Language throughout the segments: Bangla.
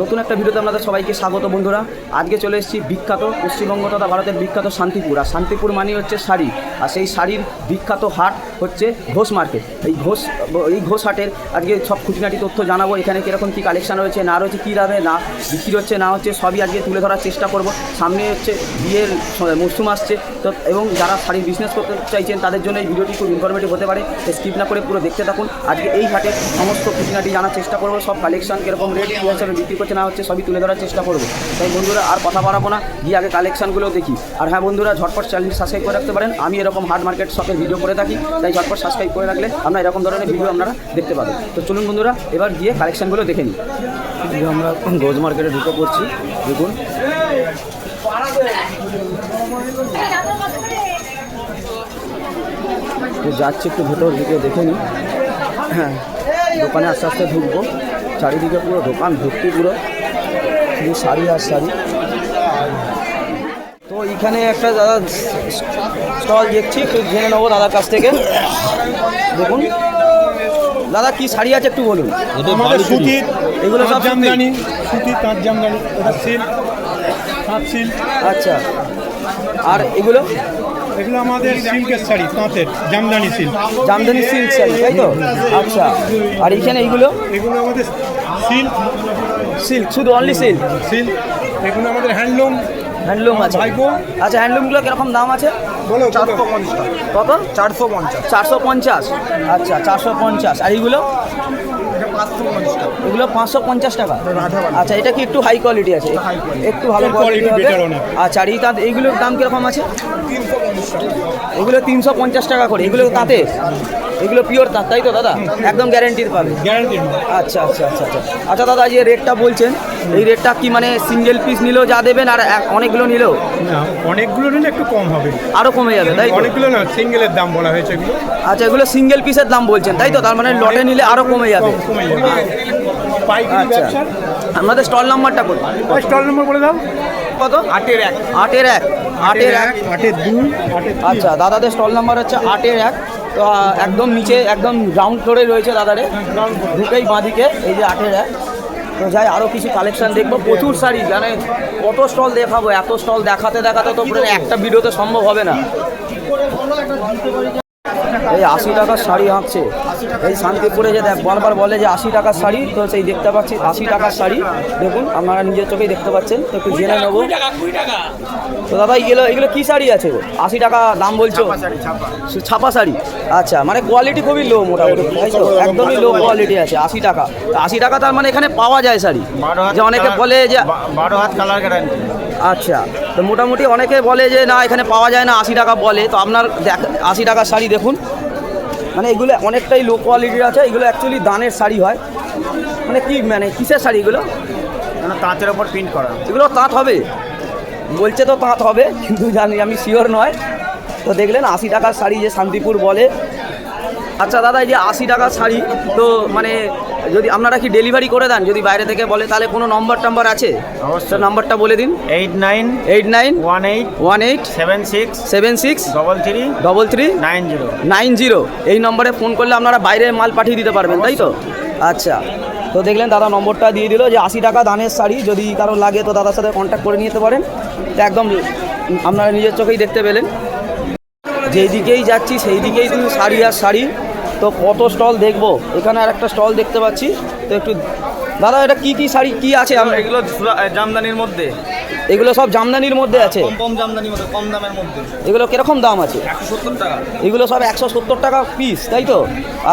নতুন একটা ভিডিওতে আপনাদের সবাইকে স্বাগত বন্ধুরা। আজকে চলে এসেছি বিখ্যাত পশ্চিমবঙ্গ তথা ভারতের বিখ্যাত শান্তিপুর। আর শান্তিপুর মানে হচ্ছে শাড়ি। আর সেই শাড়ির বিখ্যাত হাট হচ্ছে ঘোষ মার্কেট। এই ঘোষ এই ঘোষ হাটের আজকে সব খুঁটিনাটি তথ্য জানাব। এখানে কীরকম কী কালেকশন রয়েছে, না রয়েছে, কী দামে, না বিক্রি হচ্ছে, না হচ্ছে, সবই আজকে তুলে ধরার চেষ্টা করব। সামনে হচ্ছে বিয়ের মরশুম আসছে। তো, এবং যারা শাড়ির বিজনেস করতে চাইছেন, তাদের জন্য এই ভিডিওটি খুব ইনফরমেটিভ হতে পারে। স্কিপ না করে পুরো দেখতে থাকুন। আজকে এই হাটে সমস্ত খুঁটিনাটি জানার চেষ্টা করব। সব কালেকশন কীরকম রেট কী হিসাবে বিক্রি করছে না হচ্ছে সবই তুলে ধরার চেষ্টা করব। তাই বন্ধুরা আর কথা বাড়াবো না, গিয়ে আগে কালেকশনগুলো দেখি। আর হ্যাঁ বন্ধুরা, ঝটপট চ্যানেলটি সাবস্ক্রাইব করে রাখতে পারেন। আমি এরকম হার্ড মার্কেট শপের ভিডিও করে থাকি, তাই ঝটপট সাবস্ক্রাইব করে রাখলে আমরা এরকম ধরনের ভিডিও আপনারা দেখতে পাবেন। তো চলুন বন্ধুরা, এবার গিয়ে কালেকশানগুলো দেখে নিই। আমরা রোজ মার্কেটে ঢুকে পড়ছি। দেখুন। যাচ্ছি একটু ভেতর দিকে দেখে নিই। হ্যাঁ দোকানে আস্তে আস্তে ঢুকবো। চারিদিকে পুরো দোকান ভর্তি পুরো। শুধু শাড়ি আর শাড়ি। তো এইখানে একটা দাদা স্টল দেখছি একটু জেনে নেব দাদার কাছ থেকে। দেখুন। দাদা কি শাড়ি আছে একটু বলুন? আমাদের সুতির এগুলো সব? জামদানি সুতির তাঁত জামদানি সিল্ক তাঁত সিল্ক আচ্ছা। আর এগুলো? এগুলো আমাদের সিল্কের শাড়ি তাঁতের জামদানি সিল্ক। জামদানি সিল্ক শাড়ি তাই তো? আচ্ছা আর এইখানে এইগুলো? এগুলো আমাদের সিল্ক। সিল্ক শুধু অনলি সিল্ক? সিল্ক এগুলো আমাদের হ্যান্ডলুম। হ্যান্ডলুম আছে। আচ্ছা হ্যান্ডলুমগুলো কীরকম দাম আছে? বলো চারশো পঞ্চাশ। কত? চারশো পঞ্চাশ। চারশো পঞ্চাশ। আচ্ছা চারশো পঞ্চাশ। আর এইগুলো? এগুলো পাঁচশো পঞ্চাশ টাকা? আচ্ছা এটা কি একটু হাই কোয়ালিটি আছে? একটু ভালো কোয়ালিটি হবে? আচ্ছা আর এই তাঁত এইগুলোর দাম কীরকম আছে? এগুলো তিনশো পঞ্চাশ টাকা করে। এগুলো তাঁতে? এগুলো পিওর তাঁত তাই তো দাদা? একদম গ্যারেন্টির পাবে। গ্যারান্টি আচ্ছা আচ্ছা আচ্ছা আচ্ছা। আচ্ছা দাদা যে রেটটা বলছেন এই রেটটা কি মানে সিঙ্গেল পিস নিলেও যা দেবেন আর অনেকগুলো নিলেও? অনেকগুলো নিলে একটু কম হবে। আরও কমে যাবে তাই অনেকগুলো না সিঙ্গেলের দাম বলা হয়েছে এগুলো। আচ্ছা এগুলো সিঙ্গেল পিসের দাম বলছেন তাই তো? তার মানে লটে নিলে আরও কমে যাবে। কম যাবে। আচ্ছা। আমাদের স্টল নাম্বারটা কত স্টল নম্বর বলে দাও। কত? আটের এক। আটের এক। আটের এক। আটের দুই। আচ্ছা দাদাদের স্টল নাম্বার হচ্ছে আটের এক। তো একদম নিচে একদম গ্রাউন্ড ফ্লোরে রয়েছে দাদারে ঢুকেই বাঁদিকে এই যে আটের এক। তো যাই আরও কিছু কালেকশন দেখব। প্রচুর শাড়ি মানে কত স্টল দেখাবো? এত স্টল দেখাতে দেখাতে তো একটা ভিডিওতে সম্ভব হবে না। এই আশি টাকার শাড়ি আঁকছে। এই শান্তিপুরে যে দেখ বারবার বলে যে আশি টাকার শাড়ি তো সেই দেখতে পাচ্ছি আশি টাকার শাড়ি। দেখুন আপনারা নিজের চোখেই দেখতে পাচ্ছেন তো একটু জেনে নেব। তো দাদা এগুলো এগুলো কী শাড়ি আছে গো? আশি টাকা দাম বলছো? ছাপা শাড়ি আচ্ছা মানে কোয়ালিটি খুবই লো মোটামুটি তাই তো? একদমই লো কোয়ালিটি আছে আশি টাকা। তো আশি টাকা তার মানে এখানে পাওয়া যায় শাড়ি। যে অনেকে বলে যে বারো হাত কালার গ্যারান্টি আচ্ছা। তো মোটামুটি অনেকে বলে যে না এখানে পাওয়া যায় না আশি টাকা বলে। তো আপনার দেখ আশি টাকার শাড়ি দেখুন। মানে এগুলো অনেকটাই লো কোয়ালিটির আছে এগুলো অ্যাকচুয়ালি দানের শাড়ি হয়। মানে কি মানে কিসের শাড়ি এগুলো? মানে তাঁতের ওপর প্রিন্ট করা। এগুলো তাঁত হবে। বলছে তো তাঁত হবে কিন্তু জানি আমি শিওর নয়। তো দেখলেন আশি টাকার শাড়ি যে শান্তিপুর বলে। আচ্ছা দাদা এই যে আশি টাকার শাড়ি তো মানে যদি আপনারা কি ডেলিভারি করে দেন যদি বাইরে থেকে বলে তাহলে কোনো নম্বর টাম্বার আছে? অবশ্যই। নাম্বারটা বলে দিন। Eight nine eight nine one eight one eight seven six seven six double three double three nine zero nine zero এই নম্বরে ফোন করলে আপনারা বাইরে মাল পাঠিয়ে দিতে পারবেন তাই তো? আচ্ছা। তো দেখলেন দাদা নম্বরটা দিয়ে দিল যে আশি টাকা দানের শাড়ি যদি কারও লাগে তো দাদার সাথে কন্ট্যাক্ট করে নিতে পারেন। তো একদম আপনারা নিজের চোখেই দেখতে পেলেন। যেই দিকেই যাচ্ছি সেই দিকেই তুমি শাড়ি আর শাড়ি। তো কত স্টল দেখব? এখানে আর একটা স্টল দেখতে পাচ্ছি। তো একটু, দাদা, এটা কি কি শাড়ি? কি আছে? আমরা এগুলো জামদানির মধ্যে। এগুলো সব জামদানির মধ্যে আছে। কম জামদানির মধ্যে কম দামের মধ্যে। এগুলো কীরকম দাম আছে? একশো টাকা। এগুলো সব একশো সত্তর টাকা পিস তাই তো?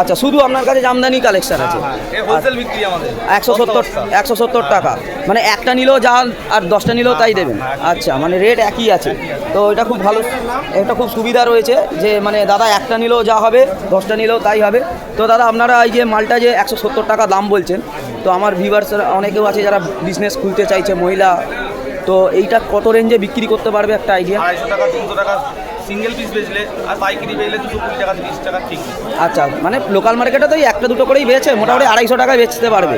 আচ্ছা শুধু আপনার কাছে জামদানি কালেকশন আছে? এই হোলসেল বিক্রি আমাদের। একশো সত্তর একশো সত্তর টাকা। মানে একটা নিলেও যা আর দশটা নিলেও তাই দেবেন। আচ্ছা মানে রেট একই আছে। তো এটা খুব ভালো এটা খুব সুবিধা রয়েছে যে মানে দাদা একটা নিলেও যা হবে দশটা নিলেও তাই হবে। তো দাদা আপনারা এই যে মালটা যে একশো সত্তর টাকা দাম বলছেন তো আমার ভিভার্স অনেকেও আছে যারা বিজনেস খুলতে চাইছে মহিলা তো এইটা কত রেঞ্জে বিক্রি করতে পারবে একটা আইডিয়া আড়াইশো টাকা তিনশো টাকা সিঙ্গেল পিস বেচলে আর পাইকারি বেচলে দুশো কুড়ি টাকা তিরিশ টাকা ঠিক। আচ্ছা মানে লোকাল মার্কেটে তো এই একটা দুটো করেই বেচে মোটামুটি আড়াইশো টাকায় বেচতে পারবে।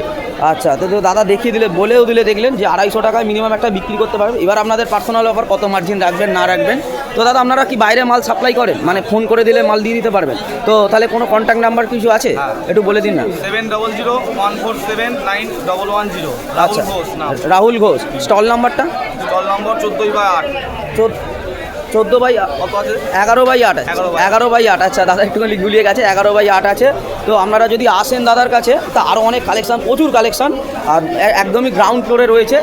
আচ্ছা তো দাদা দেখিয়ে দিলে বলেও দিলে দেখলেন যে আড়াইশো টাকায় মিনিমাম একটা বিক্রি করতে পারবেন। এবার আপনাদের পার্সোনাল ব্যাপার কত মার্জিন রাখবেন না রাখবেন? তো দাদা আপনারা কি বাইরে মাল সাপ্লাই করেন? মানে ফোন করে দিলে মাল দিয়ে দিতে পারবেন। তো তাহলে কোনো কন্ট্যাক্ট নাম্বার কিছু আছে? একটু বলে দিন না। Seven double zero one four seven nine double one zero আচ্ছা রাহুল ঘোষ নাম। রাহুল ঘোষ স্টল নাম্বারটা স্টল নম্বর চোদ্দোই বা আট। চোদ্দ বাই এগারো বাই আট আছে। এগারো বাই আট। আচ্ছা দাদা একটুখানি গুলিয়ে গেছে এগারো বাই আট আছে। তো আপনারা যদি আসেন দাদার কাছে তা আরও অনেক কালেকশান প্রচুর কালেকশান আর একদমই গ্রাউন্ড ফ্লোরে রয়েছে।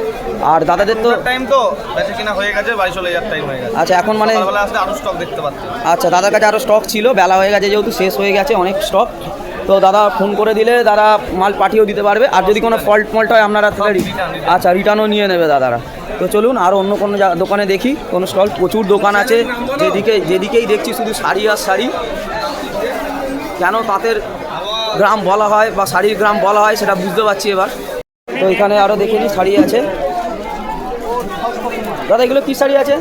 আর দাদাদের তো টাইম তো বেঁচে কিনা হয়ে গেছে বাড়ি চলে যাওয়ার টাইম হয়ে গেছে। আচ্ছা এখন মানে সকালবেলা আসলে আরও স্টক দেখতে পাচ্ছি। আচ্ছা দাদার কাছে আরও স্টক ছিল বেলা হয়ে গেছে যেহেতু শেষ হয়ে গেছে অনেক স্টক তো দাদা ফোন করে দিলে দাদা মাল পাঠিয়েও দিতে পারবে। আর যদি কোনো ফল্ট মল্ট হয় আপনারা আচ্ছা রিটার্নও নিয়ে নেবে দাদারা। তো চলুন আর অন্য কোনো দোকানে দেখি। কোনো স্টল, প্রচুর দোকান আছে। যেদিকে যেদিকেই দেখছি শুধু শাড়ি আর শাড়ি। কেন তাঁতের গ্রাম বলা হয় বা শাড়ির গ্রাম বলা হয় সেটা বুঝতে পারছি এবার। তো এখানে আরও দেখে নিই শাড়ি আছে। দাদা, এগুলো কী শাড়ি আছে?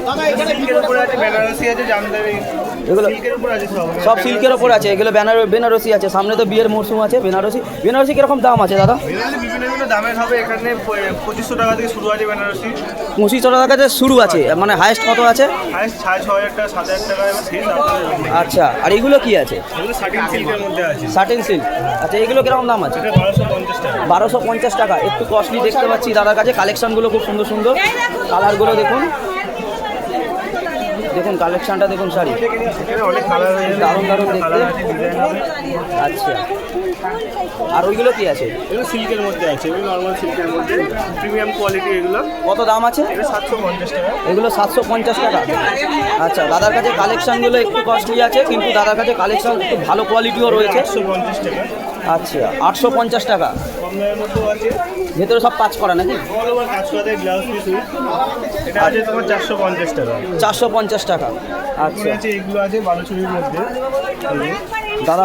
এগুলো সব। সিল্কের ওপর আছে। এগুলো বেনার বেনারসি আছে। সামনে তো বিয়ের মরশুম আছে বেনারসি। বেনারসি কীরকম দাম আছে দাদা? দামের হবে। এখানে পঁচিশশো টাকা থেকে শুরু আছে বেনারসি। পঁচিশশো টাকা কাছে শুরু আছে। মানে হায়েস্ট কত আছে? হাইস্ট সাড়ে ছ হাজার টাকা সাত হাজার টাকা এবং শেষ আপনার আচ্ছা আর এগুলো কি আছে? সাটিন সিল্কের মধ্যে আছে। সাটিন সিল্ক আচ্ছা এগুলো কীরকম দাম আছে? বারোশো পঞ্চাশ টাকা। একটু কস্টলি দেখতে পাচ্ছি দাদার কাছে। কালেকশনগুলো খুব সুন্দর সুন্দর। কালারগুলো দেখুন। দেখুন কালেকশনটা দেখুন শাড়ি অনেক কালার দারুণ দারুণ দেখতে। আচ্ছা। আর ওইগুলো কি আছে? এগুলো সিল্কের মধ্যে আছে। এগুলো নর্মাল সিল্কের মধ্যে। প্রিমিয়াম কোয়ালিটি এগুলো। কত দাম আছে? সাতশো পঞ্চাশ টাকা। এগুলো সাতশো পঞ্চাশ টাকা। আচ্ছা দাদার কাছে কালেকশনগুলো একটু কস্টলি আছে কিন্তু দাদার কাছে কালেকশন একটু ভালো কোয়ালিটিও রয়েছে। একশো পঞ্চাশ টাকা। আচ্ছা আটশো পঞ্চাশ টাকা। আছে ভেতরে সব কাজ করা নাকি? আছে চারশো পঞ্চাশ টাকা। আচ্ছা। আছে এগুলো আছে বালুচুরির মধ্যে দাদা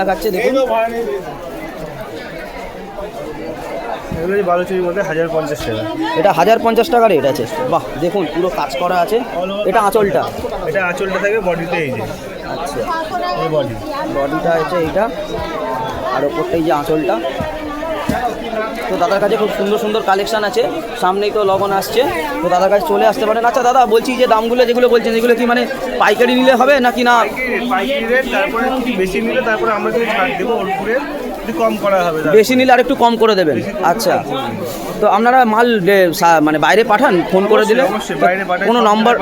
দেখাচ্ছে দেখুন। এগুলো বালুচুরির মধ্যে হাজার পঞ্চাশ টাকা এটা হাজার পঞ্চাশ টাকা রেট আছে। বাহ দেখুন পুরো কাজ করা আছে। এটা আঁচলটা? এটা আঁচলটা থাকে বডিতে এই যে। আচ্ছা। বডি। বডিটা হচ্ছে এইটা। আর ওপরটা এই যে আঁচলটা। তো দাদার কাছে খুব সুন্দর সুন্দর কালেকশন আছে। সামনেই তো লগন আসছে। তো দাদার কাছে চলে আসতে পারেন। আচ্ছা দাদা, বলছি যে দামগুলো যেগুলো বলছেন যেগুলো কি মানে পাইকারি নিলে হবে নাকি না? পাইকারি তারপরে বেশি নিলে তারপরে আমরা ছাড় দেবো ওর উপরে একটু কম করা হবে বেশি নিলে আর একটু কম করে দেবেন? আচ্ছা। তো আপনারা মাল মানে বাইরে পাঠান ফোন করে দিলে? বাইরে কোনো নম্বর?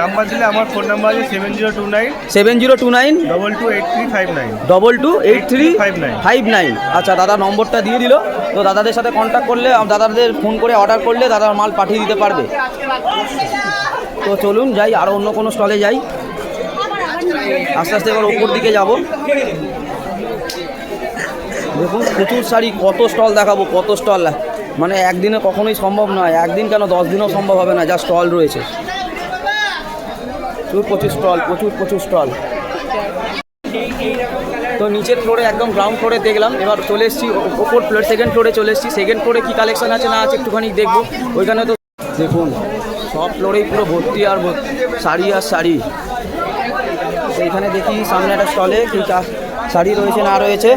নাম্বার দিলে আমার ফোন নাম্বার আছে seven zero two nine. Seven zero two nine? Double two eight three five nine double two eight three 8359 five nine আচ্ছা দাদা নম্বরটা দিয়ে দিল। তো দাদাদের সাথে কন্ট্যাক্ট করলে দাদাদের ফোন করে অর্ডার করলে দাদার মাল পাঠিয়ে দিতে পারবে। তো চলুন যাই আরও অন্য কোনো স্টলে যাই। আস্তে আস্তে এবার ওপর দিকে যাব। দেখুন, প্রচুর শাড়ি, কত স্টল দেখাবো, কত স্টল মানে একদিনে কখনোই সম্ভব নয়, একদিন কেন দশ দিনও সম্ভব হবে না, যা স্টল রয়েছে। প্রচুর প্রচুর স্টল প্রচুর প্রচুর স্টল তো নিচের ফ্লোরে একদম গ্রাউন্ড ফ্লোরে দেখলাম, এবার চলে এসেছি ওপর ফ্লোর সেকেন্ড ফ্লোরে চলে এসেছি। সেকেন্ড ফ্লোরে কী কালেকশন আছে না আছে একটুখানি দেখব। ওইখানে তো দেখুন, সব ফ্লোরেই পুরো ভর্তি আর শাড়ি আর শাড়ি। তো এখানে দেখি সামনে একটা স্টলে কা- শাড়ি রয়েছে না রয়েছে?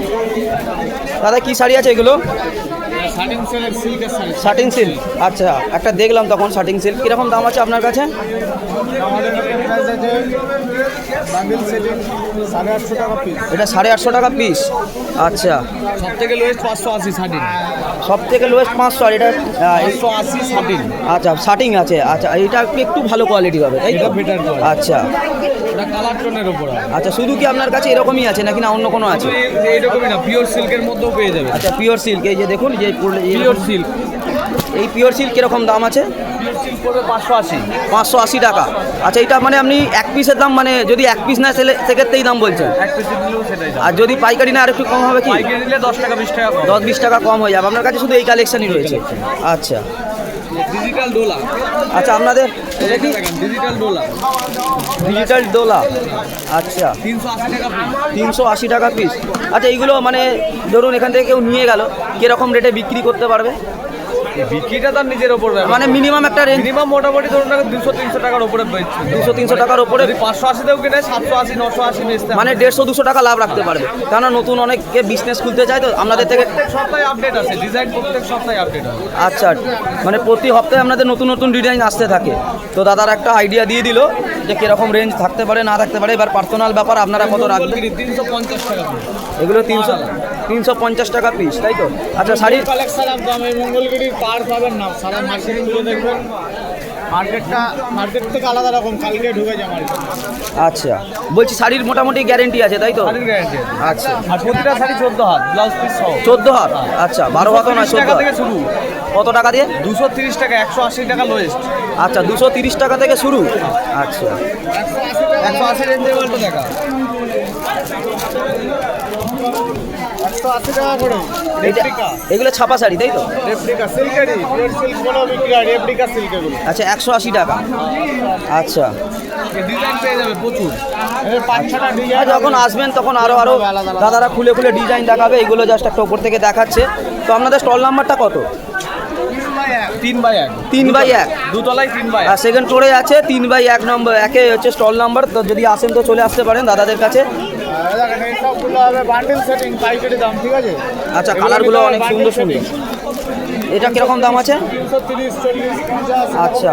দাদা কি শাড়ি আছে এগুলো? শার্টিং সিল্ক আচ্ছা একটা দেখলাম তখন শার্টিং সিল্ক কীরকম দাম আছে আপনার কাছে? এটা সাড়ে আটশো টাকা পিস আচ্ছা। সব থেকে লোয়েস্ট পাঁচশো আশি শাড়ি সব থেকে লোয়েস্ট পাঁচশো আর এটা একশো আশি শাড়ি আচ্ছা শার্টিং আছে। আচ্ছা এটা একটু একটু ভালো কোয়ালিটি হবে তাই তো। আচ্ছা। ওপর আচ্ছা শুধু কি আপনার কাছে এরকমই আছে নাকি না অন্য কোনো আছে? এইরকমই না পিওর সিল্কের মধ্যেও পেয়ে যাবে আচ্ছা পিওর সিল্ক এই যে দেখুন যে পিওর সিল্ক এই পিওর সিল্ক কীরকম দাম আছে? পাঁচশো আশি। টাকা। আচ্ছা এটা মানে আপনি এক পিসের দাম মানে যদি এক পিস না সেলে সেক্ষেত্রেই দাম বলছেন? আর যদি পাইকারি না আর একটু কম হবে কি? দশ টাকা বিশ টাকা দশ বিশ টাকা কম হয়ে যাবে। আপনার কাছে শুধু এই কালেকশনই রয়েছে। আচ্ছা। ডিজিটাল ডোলা আচ্ছা আপনাদের এটা কি ডিজিটাল ডোলা ডিজিটাল দোলা আচ্ছা। তিনশো আশি টাকা তিনশো আশি টাকা পিস আচ্ছা এইগুলো মানে ধরুন এখান থেকে কেউ নিয়ে গেল কীরকম রেটে বিক্রি করতে পারবে? বিক্রিটা তার নিজের ওপর মানে মিনিমাম একটা রেঞ্জ মিনিমাম মোটামুটি ধরুন দুশো তিনশো টাকার উপরে বেচছে দুশো তিনশো টাকার ওপরে যদি পাঁচশো আশিতেও কিনে সাতশো আশি নশো আশি বেচতে মানে দেড়শো দুশো টাকা লাভ রাখতে পারবে। কেননা নতুন অনেকে বিজনেস খুলতে চায় তো আপনাদের থেকে প্রত্যেক সপ্তাহে আপডেট আছে ডিজাইন প্রত্যেক সপ্তাহে আপডেট হয় আচ্ছা মানে প্রতি সপ্তাহে আপনাদের নতুন নতুন ডিজাইন আসতে থাকে। তো দাদার একটা আইডিয়া দিয়ে দিল যে কীরকম রেঞ্জ থাকতে পারে, না থাকতে পারে, এবার পার্সোনাল ব্যাপার আপনারা কত রাখবেন? তিনশো পঞ্চাশ টাকা এগুলো তিনশো তিনশো পঞ্চাশ টাকা পিস তাই তো? আচ্ছা শাড়ির কালেকশন মঙ্গলগিরির পার পাবেন না, সারা মার্কেটিং দেখবেন। মার্কেটটা মার্কেট থেকে আলাদা রকম কালকে ঢুকে যায় মার্কেট আচ্ছা। বলছি শাড়ির মোটামুটি গ্যারেন্টি আছে তাই তো? শাড়ির গ্যারান্টি আচ্ছা। আর প্রতিটা শাড়ি চোদ্দ হাত ব্লাউজ পিস সহ। চোদ্দ হাত? আচ্ছা বারো নয় 230 থেকে শুরু। কত টাকা দিয়ে? দুশো তিরিশ টাকা একশো আশি টাকা লোয়েস্ট আচ্ছা দুশো তিরিশ টাকা থেকে শুরু? আচ্ছা। একশো আশি রেঞ্জের দেখা। একশো আশি টাকা করে। রেপ্লিকা এগুলো ছাপা শাড়ি তাই তো? রেপ্লিকা সিল্কেরই পিওর সিল্ক বলে বিক্রি হয় রেপ্লিকা সিল্ক এগুলো। আচ্ছা টাকা। আচ্ছা। ডিজাইন পেয়ে যাবে প্রচুর। এর পাঁচ ছটা আর ডিজাইন যখন আসবেন তখন আরও আরও দাদারা খুলে খুলে ডিজাইন দেখাবে এগুলো জাস্ট একটা উপর থেকে দেখাচ্ছে। তো আপনাদের স্টল নাম্বারটা কত? তিন বাই এক। তিন বাই এক। দুতলায় তিন বাই আর সেকেন্ড ফ্লোরে আছে তিন বাই এক নম্বর একে হচ্ছে স্টল নাম্বার তো যদি আসেন তো চলে আসতে পারেন দাদাদের কাছে। দেখেন এই সবগুলো হবে বান্ডেল সেটিং পাইকারি দাম ঠিক আছে? আচ্ছা কালারগুলো অনেক সুন্দর সুন্দর। এটা কীরকম দাম আছে? আচ্ছা।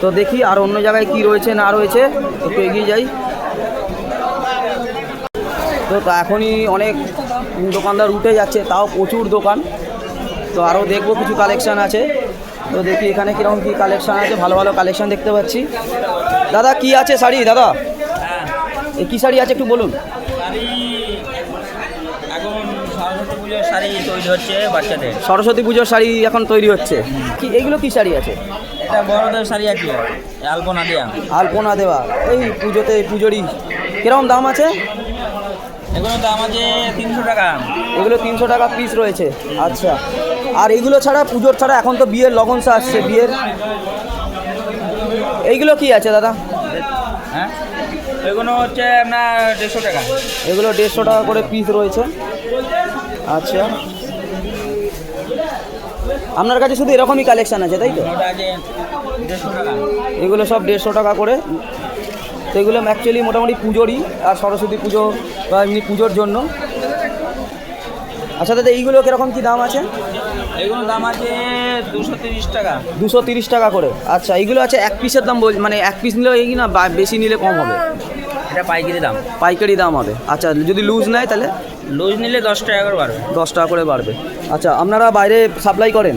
তো দেখি আর অন্য জায়গায় কি রয়েছে না রয়েছে একটু এগিয়ে যাই। তো তা এখনই অনেক দোকানদার উঠে যাচ্ছে তাও প্রচুর দোকান। তো আরও দেখব কিছু কালেকশান আছে। তো দেখি এখানে কীরকম কী কালেকশান আছে ভালো ভালো কালেকশান দেখতে পাচ্ছি। দাদা কি আছে শাড়ি? দাদা। কী শাড়ি আছে একটু বলুন? এখন সরস্বতী পুজোর শাড়ি তৈরি হচ্ছে বাচ্চাদের। সরস্বতী পুজোর শাড়ি এখন তৈরি হচ্ছে। কি এগুলো কি শাড়ি আছে? এটা বড়দের শাড়ি আছে আলপনা দেওয়া আলপনা দেওয়া। এই পুজোতে পুজোরই কীরকম দাম আছে? এগুলো দাম আছে তিনশো টাকা। এগুলো তিনশো টাকা পিস রয়েছে। আচ্ছা। আর এইগুলো ছাড়া পুজোর ছাড়া এখন তো বিয়ের লগনসা আসছে বিয়ের। এইগুলো কি আছে দাদা? হ্যাঁ? এগুলো হচ্ছে আপনার দেড়শো টাকা। এগুলো দেড়শো টাকা করে পিস রয়েছে। আচ্ছা। আপনার কাছে শুধু এরকমই কালেকশান আছে তাই তো? এগুলো সব দেড়শো টাকা করে। তো এগুলো অ্যাকচুয়ালি মোটামুটি পুজোরই আর সরস্বতী পুজো বা এমনি পুজোর জন্য। আচ্ছা দাদা এইগুলো কীরকম কী দাম আছে? এগুলো দাম আছে দুশো তিরিশ টাকা। দুশো তিরিশ টাকা করে। আচ্ছা এইগুলো আছে এক পিসের দাম বল মানে এক পিস নিলে এই না বা- বেশি নিলে কম হবে? এটা পাইকারি দাম। পাইকারি দাম হবে। আচ্ছা যদি লুজ নেয় তাহলে? লুজ নিলে দশ টাকা করে বাড়বে। দশ টাকা করে বাড়বে। আচ্ছা আপনারা বাইরে সাপ্লাই করেন?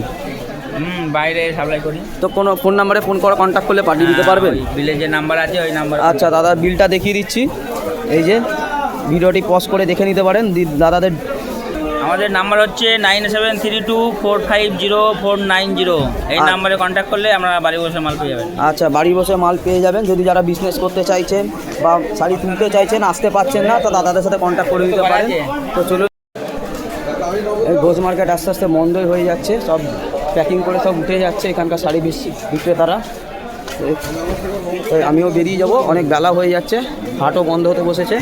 হুম বাইরে সাপ্লাই করি। তো কোনো ফোন নাম্বারে ফোন করে কন্ট্যাক্ট করলে পাঠিয়ে দিতে পারবেন? বিলের যে নাম্বার আছে ওই নাম্বার আচ্ছা দাদা বিলটা দেখিয়ে দিচ্ছি। এই যে ভিডিওটি পজ করে দেখে নিতে পারেন। দাদাদের আমাদের নাম্বার হচ্ছে nine seven three two four five zero four nine zero. এই। নাম্বারে কন্ট্যাক্ট করলে আমরা বাড়ি বসে মাল পেয়ে যাবেন। আচ্ছা বাড়ি বসে মাল পেয়ে যাবেন। যদি যারা বিজনেস করতে চাইছেন বা শাড়ি তুলতে চাইছেন আসতে পারছেন না তো দাদাদের সাথে কন্ট্যাক্ট করে দিতে পারেন। তো চলুন। এই ঘোষ মার্কেট আস্তে আস্তে বন্ধই হয়ে যাচ্ছে। সব প্যাকিং করে সব উঠে যাচ্ছে এখানকার শাড়ি বেশি বিক্রেতারা। আমিও বেরিয়ে যাব। অনেক বেলা হয়ে যাচ্ছে। হাটও বন্ধ হতে বসেছে।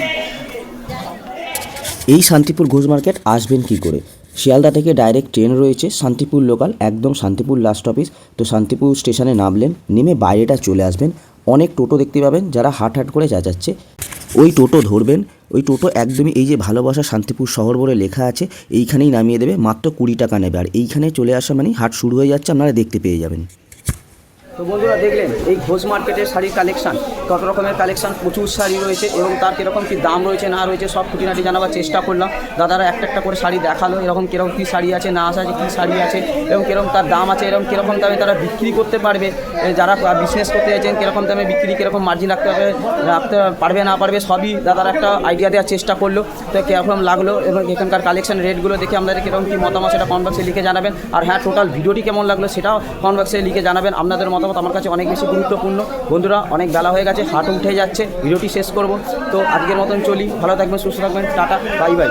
এই শান্তিপুর ঘোষ মার্কেট আসবেন কি করে? শিয়ালদা থেকে ডাইরেক্ট ট্রেন রয়েছে, শান্তিপুর লোকাল একদম শান্তিপুর লাস্ট অফিস তো শান্তিপুর স্টেশনে নামলেন, নেমে বাইরেটা চলে আসবেন। অনেক টোটো দেখতে পাবেন, যারা হাট হাট করে যাচ্ছে ওই টোটো ধরবেন, ওই টোটো একদমই এই যে ভালোবাসা শান্তিপুর শহর বলে লেখা আছে, এইখানেই নামিয়ে দেবে, মাত্র কুড়ি টাকা নেবে। আর এইখানে চলে আসা মানে হাট শুরু হয়ে যাচ্ছে, আপনারা দেখতে পেয়ে যাবেন। তো বন্ধুরা দেখলেন, এই ঘোষ মার্কেটের শাড়ির কালেকশন কত রকমের কালেকশান প্রচুর শাড়ি রয়েছে এবং তার কীরকম কী দাম রয়েছে, না রয়েছে, সব খুঁটিনাটি জানাবার চেষ্টা করলাম। দাদারা একটা একটা করে শাড়ি দেখাল, এরকম কীরকম কী শাড়ি আছে, না আছে, কী শাড়ি আছে, এবং কীরকম তার দাম আছে, এরকম কীরকম দামে তারা বিক্রি করতে পারবে যারা বিজনেস করতে চাইছেন কীরকম দামে বিক্রি, কীরকম মার্জিন রাখতে হবে, রাখতে পারবে, না পারবে, সবই দাদারা একটা আইডিয়া দেওয়ার চেষ্টা করল। তো কীরকম লাগল, এবং এখানকার কালেকশন রেটগুলো দেখে আপনাদের কীরকম কী মতামত সেটা বক্সে লিখে জানাবেন। আর হ্যাঁ টোটাল ভিডিওটি কেমন লাগল সেটাও বক্সে লিখে জানাবেন, আপনাদের মতামত আমার কাছে অনেক বেশি গুরুত্বপূর্ণ। বন্ধুরা, অনেক বেলা হয়ে গেছে, হাট উঠে যাচ্ছে, ভিডিওটি শেষ করব। তো আজকের মতন চলি, ভালো থাকবেন, সুস্থ থাকবেন, টাটা, বাই বাই।